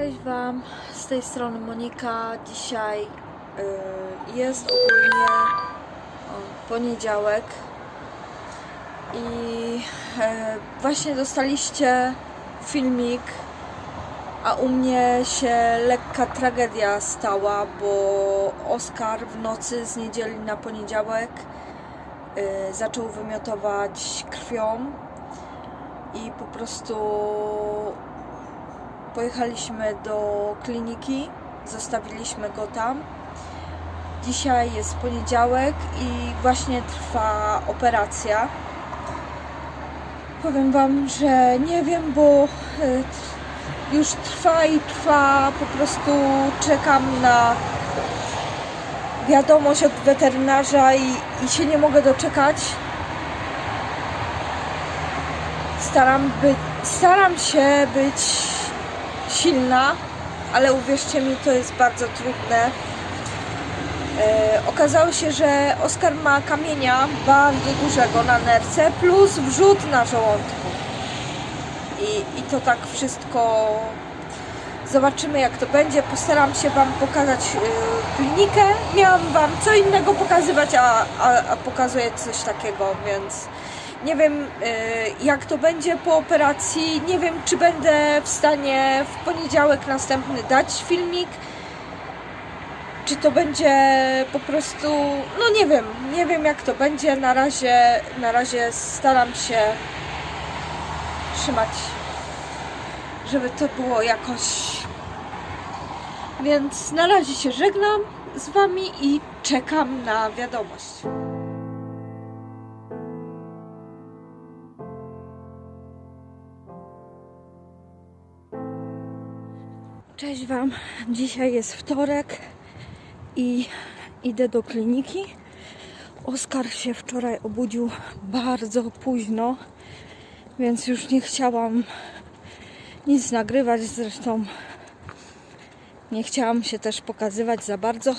Cześć Wam, z tej strony Monika. Dzisiaj y, jest ogólnie o, poniedziałek i e, właśnie dostaliście filmik, a u mnie się lekka tragedia stała, bo Oskar w nocy z niedzieli na poniedziałek y, zaczął wymiotować krwią i po prostu pojechaliśmy do kliniki, zostawiliśmy go tam. Dzisiaj jest poniedziałek i właśnie trwa operacja. Powiem Wam, że nie wiem, bo e, już trwa i trwa. Po prostu czekam na wiadomość od weterynarza i, i się nie mogę doczekać. Staram, by, staram się być silna, ale uwierzcie mi, to jest bardzo trudne. E, okazało się, że Oskar ma kamienia bardzo dużego na nerce plus wrzód na żołądku. I, I to tak wszystko zobaczymy jak to będzie. Postaram się Wam pokazać e, klinikę. Miałam Wam co innego pokazywać, a, a, a pokazuję coś takiego, więc nie wiem y, jak to będzie po operacji. Nie wiem, czy będę w stanie w poniedziałek następny dać filmik. Czy to będzie po prostu. No nie wiem, nie wiem jak to będzie. Na razie, na razie staram się trzymać, żeby to było jakoś. Więc na razie się żegnam z Wami i czekam na wiadomość. Cześć Wam. Dzisiaj jest wtorek i idę do kliniki. Oskar się wczoraj obudził bardzo późno, więc już nie chciałam nic nagrywać. Zresztą nie chciałam się też pokazywać za bardzo.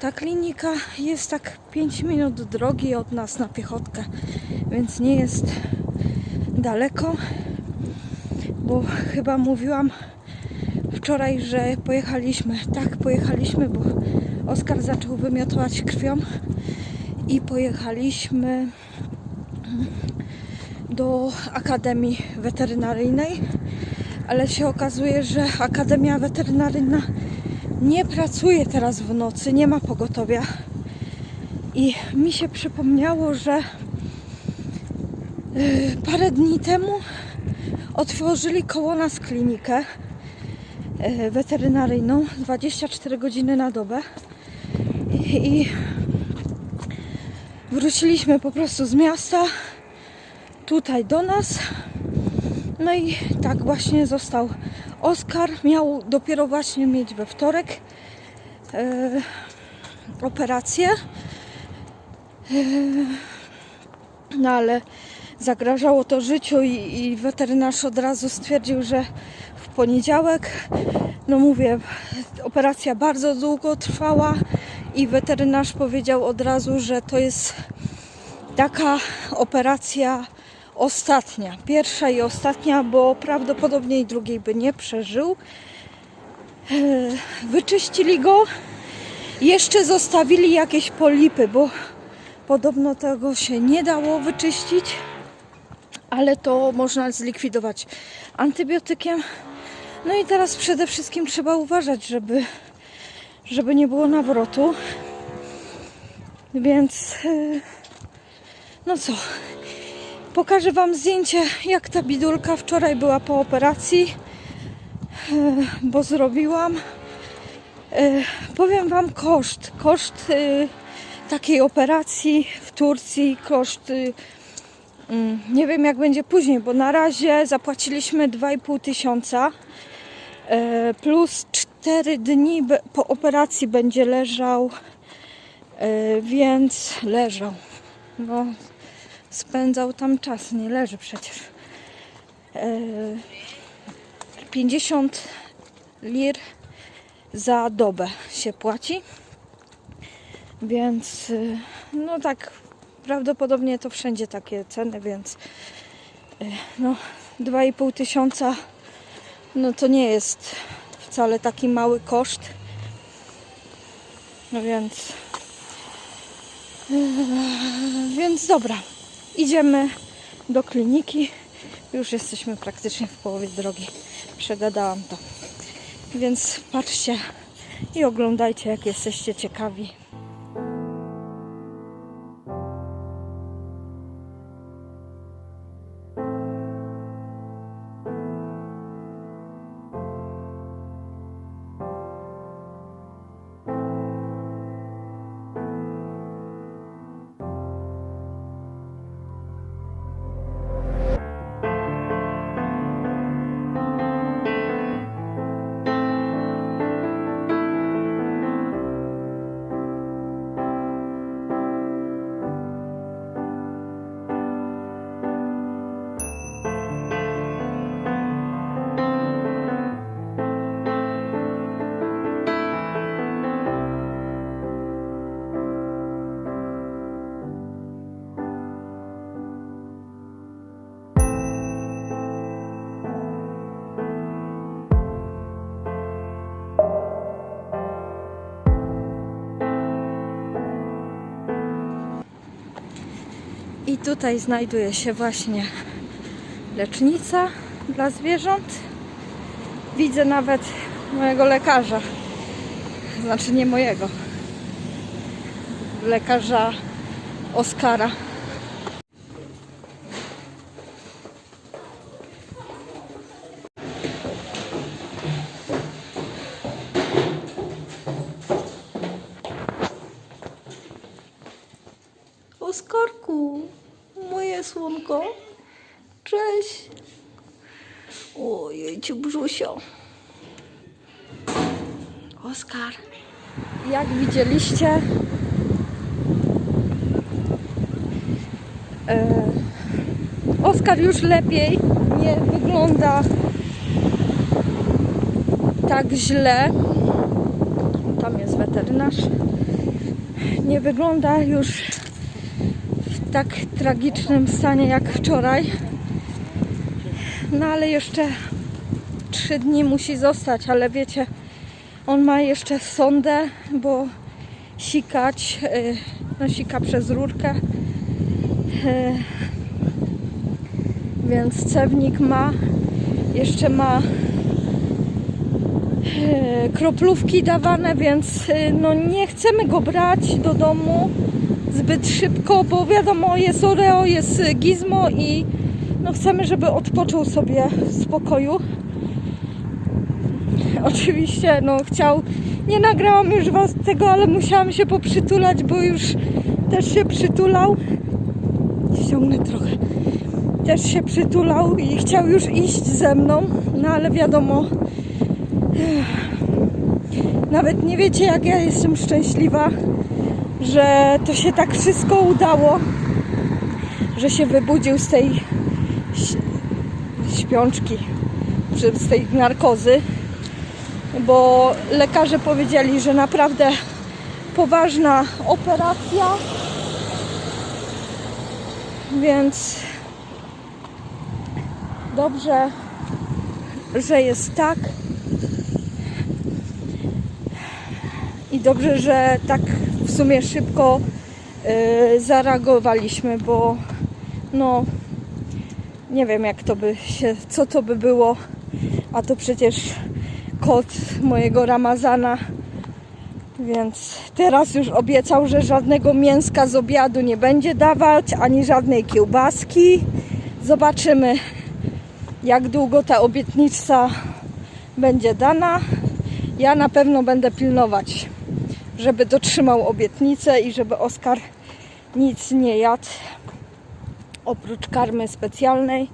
Ta klinika jest tak 5 minut drogi od nas na piechotkę, więc nie jest daleko bo chyba mówiłam wczoraj, że pojechaliśmy. Tak, pojechaliśmy, bo Oskar zaczął wymiotować krwią i pojechaliśmy do Akademii Weterynaryjnej, ale się okazuje, że Akademia Weterynaryjna nie pracuje teraz w nocy, nie ma pogotowia. I mi się przypomniało, że yy, parę dni temu otworzyli koło nas klinikę e, weterynaryjną 24 godziny na dobę. I wróciliśmy po prostu z miasta tutaj do nas. No i tak właśnie został Oskar. Miał dopiero właśnie mieć we wtorek e, operację. E, no ale zagrażało to życiu i, i weterynarz od razu stwierdził, że w poniedziałek, no mówię, operacja bardzo długo trwała i weterynarz powiedział od razu, że to jest taka operacja ostatnia, pierwsza i ostatnia, bo prawdopodobnie drugiej by nie przeżył. E, Wyczyścili go, jeszcze zostawili jakieś polipy, bo podobno tego się nie dało wyczyścić ale to można zlikwidować antybiotykiem. No i teraz przede wszystkim trzeba uważać, żeby, żeby nie było nawrotu. Więc yy, no co, pokażę Wam zdjęcie, jak ta bidulka wczoraj była po operacji, yy, bo zrobiłam. Yy, powiem Wam koszt. Koszt takiej operacji w Turcji, koszt Nie wiem jak będzie później, bo na razie zapłaciliśmy 2,5 tysiąca e, plus 4 dni po operacji będzie leżał, e, więc leżał. No, spędzał tam czas, nie leży przecież. E, 50 lir za dobę się płaci. Więc no tak prawdopodobnie to wszędzie takie ceny, więc y, no 2,5 tysiąca no to nie jest wcale taki mały koszt. No więc Eee, więc dobra, idziemy do kliniki. Już jesteśmy praktycznie w połowie drogi. Przegadałam to. Więc patrzcie i oglądajcie, jak jesteście ciekawi. Tutaj znajduje się właśnie lecznica dla zwierząt. Widzę nawet mojego lekarza. Znaczy nie mojego. Lekarza Oskara. Oskarku, moje słonko. Cześć. Ojej, ci brzusio. Oskar. Jak widzieliście, e, Oskar już lepiej nie wygląda tak źle. Tam jest weterynarz. Nie wygląda już tak tragicznym stanie jak wczoraj. No ale jeszcze trzy dni musi zostać, ale wiecie, on ma jeszcze sondę, bo sikać, y, no sika przez rurkę. Y, Więc cewnik ma, jeszcze ma y, kroplówki dawane, więc no nie chcemy go brać do domu zbyt szybko, bo wiadomo, jest Oreo, jest Gizmo i no chcemy, żeby odpoczął sobie w spokoju. Oczywiście, no chciał, nie nagrałam już was tego, ale musiałam się poprzytulać, bo już też się przytulał. Ściągnę trochę. Też się przytulał i chciał już iść ze mną, no ale wiadomo, nawet nie wiecie, jak ja jestem szczęśliwa, że to się tak wszystko udało, że się wybudził z tej śpiączki, z tej narkozy, bo lekarze powiedzieli, że naprawdę poważna operacja, więc dobrze, że jest tak. Dobrze, że tak w sumie szybko y, zareagowaliśmy, bo no nie wiem jak to by się, co to by było, a to przecież kot mojego Ramazana, więc teraz już obiecał, że żadnego mięska z obiadu nie będzie dawać, ani żadnej kiełbaski. Zobaczymy jak długo ta obietnica będzie dana. Ja na pewno będę pilnować, żeby dotrzymał obietnicę i żeby Oskar nic nie jadł oprócz karmy specjalnej.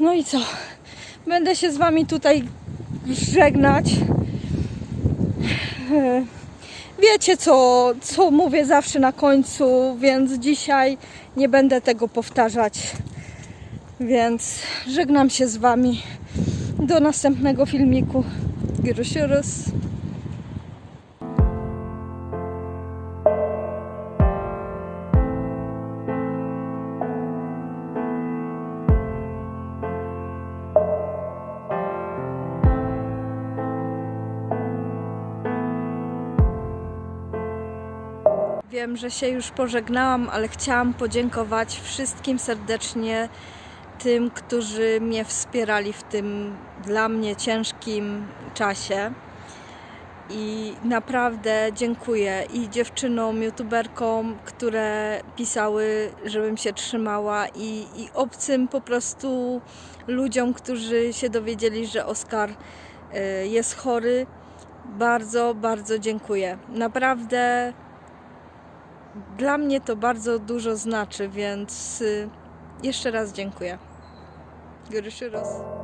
No i co? Będę się z Wami tutaj żegnać. E, Wiecie, co, co mówię zawsze na końcu, więc dzisiaj nie będę tego powtarzać. Więc żegnam się z Wami. Do następnego filmiku. Görüşürüz. Wiem, że się już pożegnałam, ale chciałam podziękować wszystkim serdecznie tym, którzy mnie wspierali w tym dla mnie ciężkim czasie. I naprawdę dziękuję i dziewczynom, youtuberkom, które pisały, żebym się trzymała, i, i obcym po prostu ludziom, którzy się dowiedzieli, że Oskar y, jest chory. Bardzo, bardzo dziękuję. Naprawdę dla mnie to bardzo dużo znaczy, więc y, jeszcze raz dziękuję. Görüşürüz.